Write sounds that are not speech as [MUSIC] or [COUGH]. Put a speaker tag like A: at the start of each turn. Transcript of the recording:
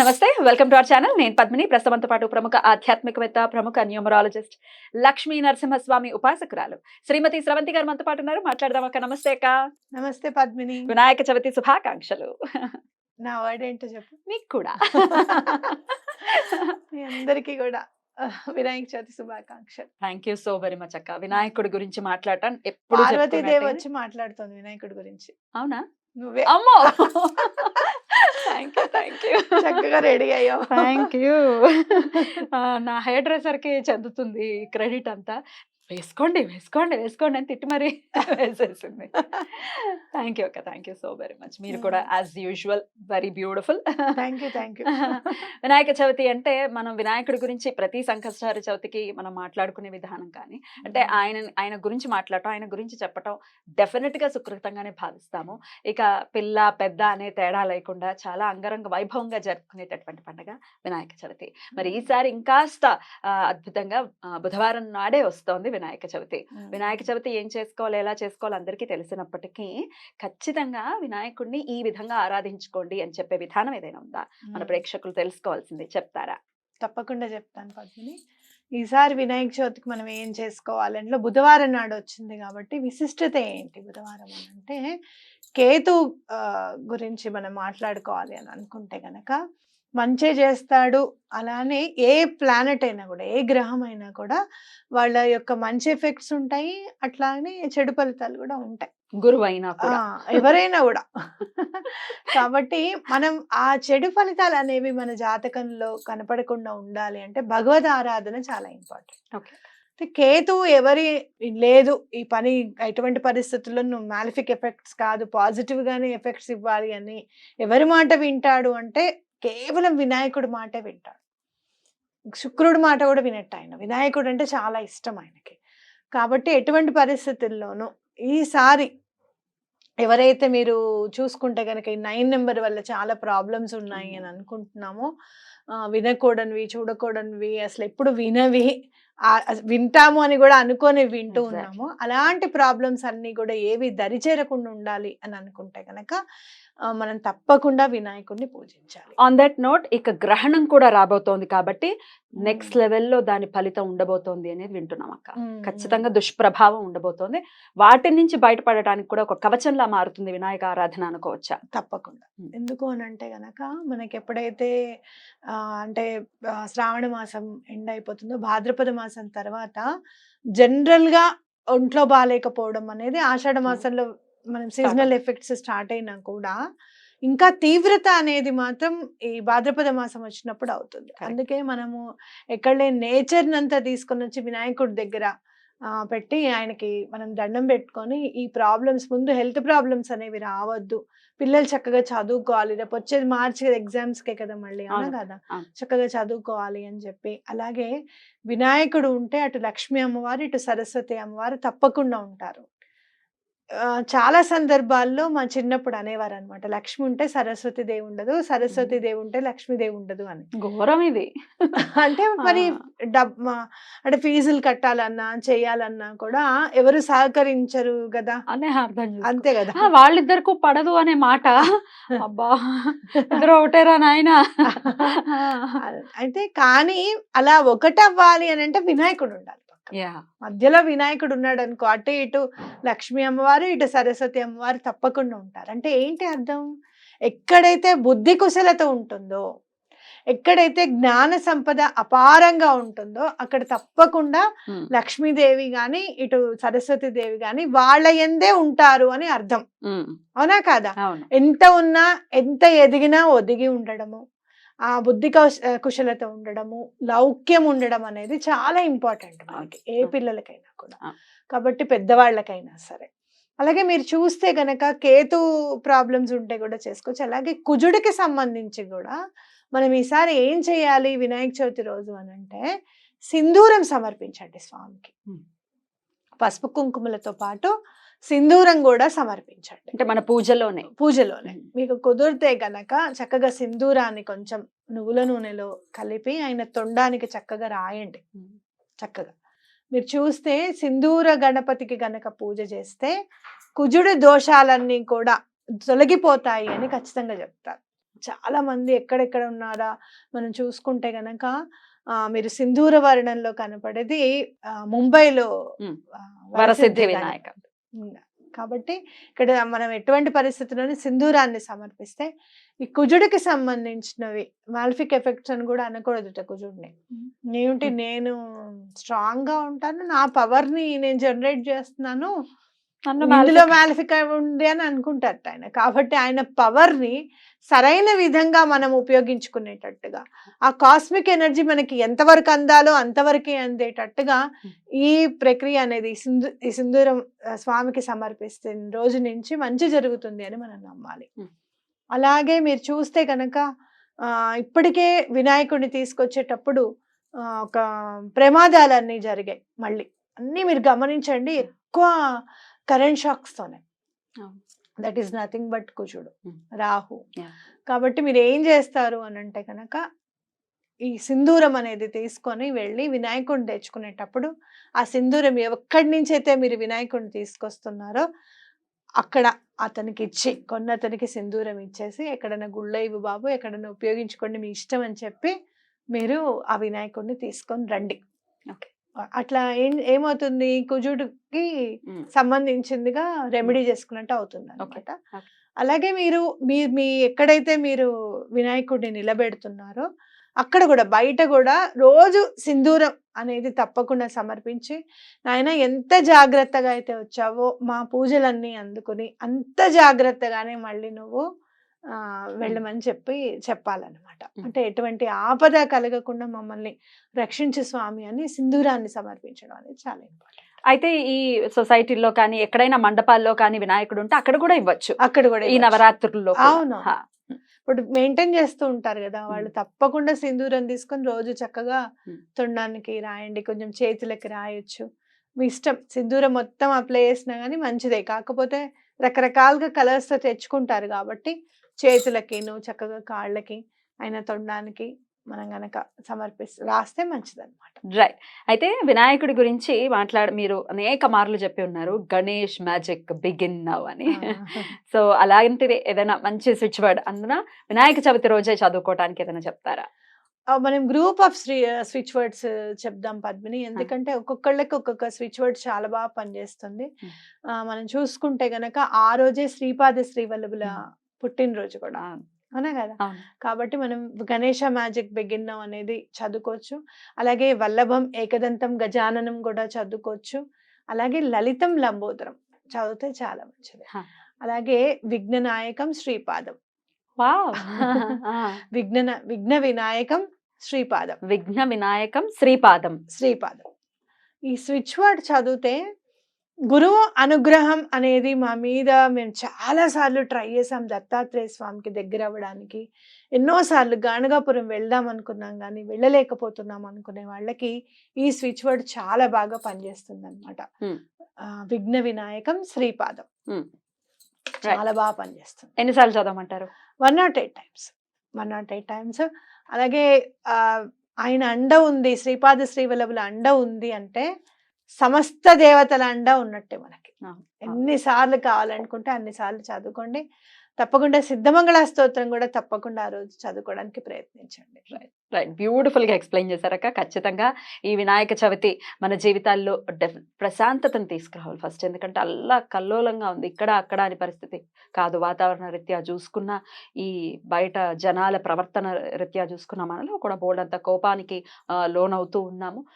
A: నమస్తే welcome to our channel. నేను పద్మిని. ప్రస్తుతంతో పాటు ప్రముఖ ఆధ్యాత్మికవేత్త ప్రముఖ న్యూమరాలజిస్ట్ లక్ష్మీ నరసింహస్వామి ఉపాసకురాలు శ్రీమతి స్రవంతి గారు మనతో పాటు ఉన్నారు. మాట్లాడదాం అక్క. నమస్తే అక్క.
B: నమస్తే పద్మిని.
A: వినాయక చవితి శుభాకాంక్షలు.
B: నా వర్డ్ ఏంటో చెప్పు.
A: మీకు కూడా.
B: మీ అందరికీ కూడా వినాయక చవితి శుభాకాంక్షలు.
A: Thank you so very much అక్క. వినాయకుడి గురించి మాట్లాడటం ఎప్పుడు
B: పార్వతీదేవి. వచ్చి మాట్లాడుతోంది వినాయకుడి గురించి.
A: అవునా?
B: నువ్వే.
A: అమ్మో! [LAUGHS] థ్యాంక్ యూ థ్యాంక్ యూ
B: చక్కగా రెడీ అయ్యావు.
A: థ్యాంక్ యూ [LAUGHS] నా హెయిర్ డ్రెస్సర్కి చెందుతుంది క్రెడిట్ అంతా. వేసుకోండి వేసుకోండి వేసుకోండి అని తిట్టి మరి [LAUGHS] వేసేసింది. థ్యాంక్ యూ అక్క thank you so very much. మీరు కూడా as usual very beautiful.
B: Thank you thank you. [LAUGHS]
A: Vinayaka Chavithi అంటే మనం వినాయకుడి గురించి ప్రతి సంకష్టహార చవితికి మనం మాట్లాడుకునే విధానం కానీ అంటే ఆయన ఆయన గురించి మాట్లాడటం ఆయన గురించి చెప్పటం డెఫినెట్గా సుకృతంగానే భావిస్తాము. ఇక పిల్ల పెద్ద అనే తేడా లేకుండా చాలా అంగరంగ వైభవంగా జరుపుకునేటటువంటి పండుగ వినాయక చవితి. మరి ఈసారి ఇంకాస్త అద్భుతంగా బుధవారం నాడే వస్తోంది. వినాయక చవితి. వినాయక చవితి ఏం చేసుకోవాలి ఎలా చేసుకోవాలి అందరికీ తెలిసినప్పటికీ ఖచ్చితంగా వినాయకుడిని ఈ విధంగా ఆరాధించుకోండి అని చెప్పే విధానం ఏదైనా ఉందా? మన ప్రేక్షకులు తెలుసుకోవాల్సింది. చెప్తారా?
B: తప్పకుండా చెప్తాను పద్మిని ఈసారి వినాయక చవితికి మనం ఏం చేసుకోవాలి అంటే బుధవారం నాడు వచ్చింది కాబట్టి విశిష్టత ఏంటి బుధవారం అని అంటే కేతు గురించి మనం మాట్లాడుకోవాలి అని అనుకుంటే గనక మంచే చేస్తాడు అలానే ఏ ప్లానెట్ అయినా కూడా ఏ గ్రహం అయినా కూడా వాళ్ళ యొక్క మంచి ఎఫెక్ట్స్ ఉంటాయి అట్లానే చెడు ఫలితాలు కూడా ఉంటాయి.
A: గురువు అయినా
B: ఎవరైనా కూడా. [LAUGHS] కాబట్టి మనం ఆ చెడు ఫలితాలు అనేవి మన జాతకంలో కనపడకుండా ఉండాలి అంటే భగవద్ ఆరాధన చాలా ఇంపార్టెంట్. అంటే కేతు ఎవరి లేదు ఈ పని ఎటువంటి పరిస్థితుల్లో నువ్వు మాలిఫిక్ ఎఫెక్ట్స్ కాదు పాజిటివ్ గానే ఎఫెక్ట్స్ ఇవ్వాలి అని ఎవరి మాట వింటాడు అంటే కేవలం వినాయకుడి మాటే వింటాడు. శుక్రుడి మాట కూడా వినట్టు ఆయన వినాయకుడు అంటే చాలా ఇష్టం ఆయనకి. కాబట్టి ఎటువంటి పరిస్థితుల్లోనూ ఈసారి ఎవరైతే మీరు చూసుకుంటే కనుక ఈ నైన్ నెంబర్ వల్ల చాలా ప్రాబ్లమ్స్ ఉన్నాయి అని అనుకుంటున్నామో వినకూడనివి చూడకూడనివి అసలు ఎప్పుడు వినవి వింటాము అని కూడా అనుకొని వింటూ. ఉన్నాము. అలాంటి ప్రాబ్లమ్స్ అన్ని కూడా ఏవి దరిచేరకుండా ఉండాలి అని అనుకుంటే కనుక మనం తప్పకుండా వినాయకుడిని పూజించాలి.
A: ఆన్ దట్ నోట్ ఇక గ్రహణం కూడా రాబోతోంది కాబట్టి నెక్స్ట్ లెవెల్లో దాని ఫలితం ఉండబోతోంది అనేది వింటున్నాం అక్క. ఖచ్చితంగా దుష్ప్రభావం ఉండబోతోంది. వాటి నుంచి బయటపడటానికి కూడా ఒక కవచంలా మారుతుంది వినాయక ఆరాధన అనుకోవచ్చా?
B: తప్పకుండా. ఎందుకు అని అంటే గనక మనకి ఎప్పుడైతే అంటే శ్రావణ మాసం ఎండ్ అయిపోతుందో భాద్రపద మాసం తర్వాత జనరల్గా ఒంట్లో బాగాలేకపోవడం అనేది ఆషాఢ మాసంలో మనం సీజనల్ ఎఫెక్ట్స్ స్టార్ట్ అయినా కూడా ఇంకా తీవ్రత అనేది మాత్రం ఈ భాద్రపద మాసం వచ్చినప్పుడు అవుతుంది. అందుకే మనము ఎక్కడ లేని నేచర్ నంతా తీసుకొని వచ్చి వినాయకుడి దగ్గర పెట్టి ఆయనకి మనం దండం పెట్టుకొని ఈ ప్రాబ్లమ్స్ ముందు హెల్త్ ప్రాబ్లమ్స్ అనేవి రావద్దు. పిల్లలు చక్కగా చదువుకోవాలి. రేపు వచ్చేది మార్చి ఎగ్జామ్స్ కే కదా మళ్ళీ అవును, కదా. చక్కగా చదువుకోవాలి అని చెప్పి. అలాగే వినాయకుడు ఉంటే అటు లక్ష్మీ అమ్మవారు ఇటు సరస్వతి అమ్మవారు తప్పకుండా ఉంటారు. చాలా సందర్భాల్లో మా చిన్నప్పుడు అనేవారు అనమాట లక్ష్మి ఉంటే సరస్వతి దేవి ఉండదు సరస్వతి దేవి ఉంటే లక్ష్మీదేవి ఉండదు అని.
A: ఘోరం ఇది.
B: అంటే [LAUGHS] మరి. డబ్ అంటే ఫీజులు కట్టాలన్నా చేయాలన్నా కూడా ఎవరు సహకరించరు కదా.
A: అనే అర్థం.
B: అంతే కదా.
A: వాళ్ళిద్దరికి పడదు అనే మాట. అబ్బా! ఇద్దరు ఒకటేరా నాయన. [LAUGHS]
B: అయితే కానీ అలా ఒకటవ్వాలి అని అంటే వినాయకుడు ఉండాలి. మధ్యలో వినాయకుడు ఉన్నాడు అనుకో అటు ఇటు లక్ష్మీ అమ్మవారు ఇటు సరస్వతి అమ్మవారు తప్పకుండా ఉంటారు. అంటే ఏంటి అర్థం? ఎక్కడైతే బుద్ధి కుశలత ఉంటుందో ఎక్కడైతే జ్ఞాన సంపద అపారంగా ఉంటుందో అక్కడ తప్పకుండా
A: ఉమ్,
B: లక్ష్మీదేవి గాని ఇటు సరస్వతి దేవి గాని వాళ్ళ ఎందే ఉంటారు అని అర్థం.
A: ఉమ్,
B: అవునా కాదా? ఎంత ఉన్నా ఎంత ఎదిగినా ఒదిగి ఉండడము. ఆ బుద్ధి కౌశ కుశలత ఉండడము లౌక్యం ఉండడం అనేది చాలా ఇంపార్టెంట్ మనకి ఏ. పిల్లలకైనా కూడా. కాబట్టి పెద్దవాళ్ళకైనా సరే అలాగే మీరు చూస్తే గనక కేతు ప్రాబ్లమ్స్ ఉంటే కూడా చేసుకోవచ్చు అలాగే కుజుడికి సంబంధించి కూడా మనం ఈసారి ఏం చేయాలి వినాయక చవితి రోజు అని అంటే సింధూరం సమర్పించండి స్వామికి. పసుపు కుంకుమలతో పాటు సింధూరం కూడా సమర్పించండి.
A: అంటే మన పూజలోనే.
B: పూజలోనే. మీకు కుదిరితే గనక చక్కగా సింధూరాన్ని కొంచెం నువ్వుల నూనెలో కలిపి ఆయన తొండానికి చక్కగా రాయండి. చక్కగా. మీరు చూస్తే సింధూర గణపతికి గనక పూజ చేస్తే కుజుడు దోషాలన్నీ కూడా తొలగిపోతాయి అని ఖచ్చితంగా చెప్తారు. చాలా మంది ఎక్కడెక్కడ ఉన్నారా? మనం చూసుకుంటే గనక మీరు సింధూర వర్ణంలో కనపడేది ముంబైలో
A: వరసిద్ధి
B: వినాయక. కాబట్టి ఇక్కడ మనం ఎటువంటి పరిస్థితుల్లోని సింధూరాన్ని సమర్పిస్తే ఈ కుజుడికి సంబంధించినవి మాల్ఫిక్ ఎఫెక్ట్స్ అని కూడా అనకూడదుట కుజుడిని.
A: ఉమ్.
B: నేను స్ట్రాంగ్గా ఉంటాను నా పవర్ని నేను జనరేట్ చేస్తున్నాను
A: నన్ను
B: ఇందులో మ్యాలిఫిక్ ఉంది అని అనుకుంటారు ఆయన. కాబట్టి ఆయన పవర్ని సరైన విధంగా మనం ఉపయోగించుకునేటట్టుగా ఆ కాస్మిక్ ఎనర్జీ మనకి ఎంతవరకు అందాలో అంతవరకే అందేటట్టుగా ఈ ప్రక్రియ అనేది సింధు ఈ సింధూరం స్వామికి సమర్పిస్తున్న రోజు నుంచి మంచి జరుగుతుంది అని మనం నమ్మాలి. అలాగే మీరు చూస్తే కనుక ఆ, ఇప్పటికే వినాయకుడిని తీసుకొచ్చేటప్పుడు ఒక ప్రమాదాలన్నీ జరిగాయి మళ్ళీ. అన్నీ మీరు గమనించండి ఎక్కువ కరెంట్ షాక్స్ తోనే
A: అవును.
B: దట్ ఈస్ నథింగ్ బట్ కుజుడు
A: Hmm.
B: రాహు. కాబట్టి మీరు ఏం చేస్తారు అని అంటే కనుక ఈ సింధూరం అనేది తీసుకొని వెళ్ళి వినాయకుడిని తెచ్చుకునేటప్పుడు ఆ సింధూరం ఎక్కడి నుంచి అయితే మీరు వినాయకుడిని తీసుకొస్తున్నారో అక్కడ అతనికి ఇచ్చి కొన్న అతనికి సింధూరం ఇచ్చేసి ఎక్కడైనా గుళ్ళ ఇవ్వు బాబు ఎక్కడైనా ఉపయోగించుకోండి మీ ఇష్టం అని చెప్పి మీరు ఆ వినాయకుడిని తీసుకొని రండి
A: Okay.
B: అట్లా ఏం ఏమవుతుంది కుజుడికి. సంబంధించిందిగా రెమెడీ చేసుకున్నట్టు అవుతుంది. అనమాట. అలాగే మీరు మీ మీ ఎక్కడైతే మీరు వినాయకుడిని నిలబెడుతున్నారో అక్కడ కూడా బయట కూడా రోజు సింధూరం అనేది తప్పకుండా సమర్పించి నాయన ఎంత జాగ్రత్తగా అయితే వచ్చావో మా పూజలన్నీ అందుకుని అంత జాగ్రత్తగానే మళ్ళీ నువ్వు వెళ్ళమని చెప్పి చెప్పాలన్నమాట. అంటే ఎటువంటి ఆపద కలగకుండా మమ్మల్ని రక్షించు స్వామి అని సింధూరాన్ని సమర్పించడం అనేది చాలా ఇంపార్టెంట్
A: అయితే ఈ సొసైటీలో కానీ ఎక్కడైనా మండపాల్లో కానీ వినాయకుడు ఉంటే అక్కడ కూడా ఇవ్వచ్చు
B: అక్కడ కూడా
A: ఈ. నవరాత్రుల్లో.
B: అవును. ఇప్పుడు మెయింటైన్ చేస్తూ ఉంటారు కదా వాళ్ళు తప్పకుండా సింధూరం తీసుకొని రోజు చక్కగా. తొండానికి రాయండి కొంచెం చేతులకి రాయొచ్చు మీ ఇష్టం సింధూరం మొత్తం అప్లై చేసినా కానీ మంచిదే కాకపోతే రకరకాలుగా కలర్స్తో తెచ్చుకుంటారు కాబట్టి చేతులకి నువ్వు చక్కగా కాళ్ళకి అయినా తొండానికి మనం గనక సమర్పిస్తే రాస్తే మంచిది అనమాట
A: రైట్. అయితే వినాయకుడి గురించి మాట్లాడ మీరు అనేక మార్లు చెప్పి ఉన్నారు. గణేష్ మ్యాజిక్ బిగిన్ నవ్ అని. [LAUGHS] సో అలాంటిది ఏదైనా మంచి స్విచ్ వర్డ్ అందున? వినాయక చవితి రోజే చదువుకోవడానికి ఏదైనా చెప్తారా?
B: మనం గ్రూప్ ఆఫ్ స్విచ్ వర్డ్స్ చెప్దాం పద్మిని. ఎందుకంటే ఒక్కొక్కళ్ళకి ఒక్కొక్క స్విచ్ వర్డ్ చాలా బాగా పనిచేస్తుంది. మనం చూసుకుంటే గనక ఆ రోజే శ్రీపాద శ్రీవల్లభుల. పుట్టినరోజు కూడా.
A: అవును.
B: కదా? కాబట్టి మనం గణేష మ్యాజిక్ బిగిన్నాం అనేది చదువుకోవచ్చు. అలాగే వల్లభం ఏకదంతం గజాననం కూడా చదువుకోవచ్చు. అలాగే లలితం లంబోదరం చదివితే చాలా మంచిది. అలాగే విఘ్ననాయకం శ్రీపాదం.
A: వావ్. [LAUGHS]
B: విఘ్న విఘ్న వినాయకం శ్రీపాదం.
A: విఘ్న వినాయకం శ్రీపాదం.
B: శ్రీపాదం. ఈ స్విచ్ వర్డ్ చదివితే గురువు అనుగ్రహం అనేది మా మీద మేము చాలా సార్లు ట్రై చేసాం దత్తాత్రేయ స్వామికి దగ్గర అవ్వడానికి. ఎన్నోసార్లు గాణగాపురం వెళ్దాం అనుకున్నాం కానీ వెళ్ళలేకపోతున్నాం అనుకునే వాళ్ళకి ఈ స్విచ్ వర్డ్ చాలా బాగా పనిచేస్తుంది అనమాట. విఘ్న వినాయకం శ్రీపాదం. చాలా బాగా పనిచేస్తుంది.
A: ఎన్నిసార్లు చదవమంటారు?
B: One not eight times. One not eight times. అలాగే ఆ, ఆయన అండ ఉంది శ్రీపాద శ్రీవల్లభుల అండ ఉంది అంటే సమస్త దేవతల అండ ఉన్నట్టే మనకి. ఎన్నిసార్లు కావాలనుకుంటే అన్నిసార్లు చదువుకోండి. తప్పకుండా సిద్ధమంగళ స్తోత్రం కూడా తప్పకుండా ఆ రోజు చదువుకోవడానికి ప్రయత్నించండి.
A: రైట్ బ్యూటిఫుల్గా ఎక్స్ప్లెయిన్ చేశారక్క ఖచ్చితంగా ఈ వినాయక చవితి మన జీవితాల్లో ప్రశాంతతను తీసుకురావాలి ఫస్ట్. ఎందుకంటే అల్లా కల్లోలంగా ఉంది. ఇక్కడ అక్కడ అని పరిస్థితి కాదు. వాతావరణ రీత్యా చూసుకున్న ఈ బయట జనాల ప్రవర్తన రీత్యా చూసుకున్న మనలో కూడా బోర్డంత కోపానికి లోనవుతూ ఉన్నాము.